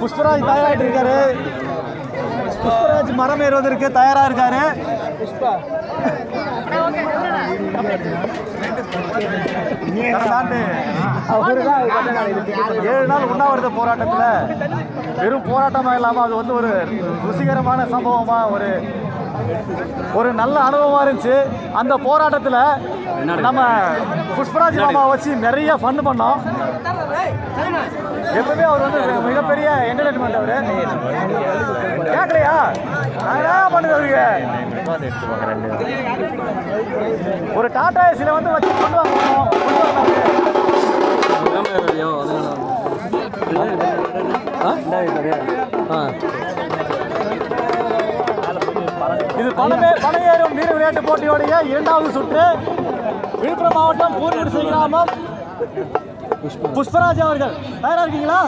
புஷ்பராஜ் தயாராகிட்டு இருக்காரு. புஷ்பராஜ் மரம் ஏறுவதற்கு தயாரா இருக்காரு. ஆண்டு ஏழு நாள் உண்ணாவிரத போராட்டத்தில் வெறும் போராட்டமாக இல்லாமல் அது வந்து ஒரு ருசிகரமான சம்பவமாக ஒரு ஒரு நல்ல அனுபவமாக இருந்துச்சு. அந்த போராட்டத்தில் நம்ம புஷ்பராஜ் மாமா வச்சு நிறைய ஃபன் பண்ணோம். எப்பவுமே அவர் வந்து மிகப்பெரிய என்டர்டைன்மெண்ட் அவர். கேட்கலையா நான் என்ன பண்ணுது அவருக்கு. ஒரு டாடா ஏசியில் வந்து வச்சு கொண்டு வாங்க இது பணமே பனையேறும் நீர் விளையாட்டு போட்டியோடைய இரண்டாவது சுற்று. விழுப்புரம் மாவட்டம் பூர்வீடு கிராமம். புஷ்பராஜ் அவர்கள் தயாரா இருக்கீங்களா?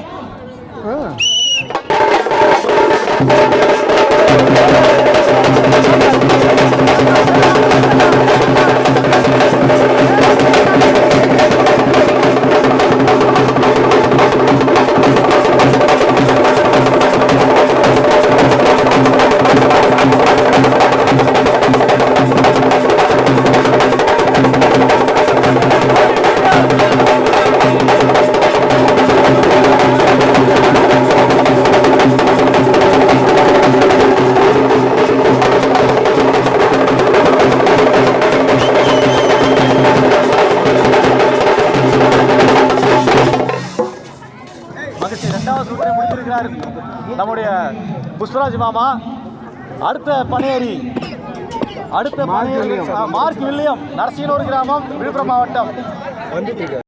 இரண்டாவது சுற்றை முடித்திருக்கிறார் நம்முடைய புஷ்பராஜ் மாமா. அடுத்த பனையேறி அடுத்த பனையேறி மார்க் வில்லியம். நரசியனூர் கிராமம் விழுப்புரம் மாவட்டம்.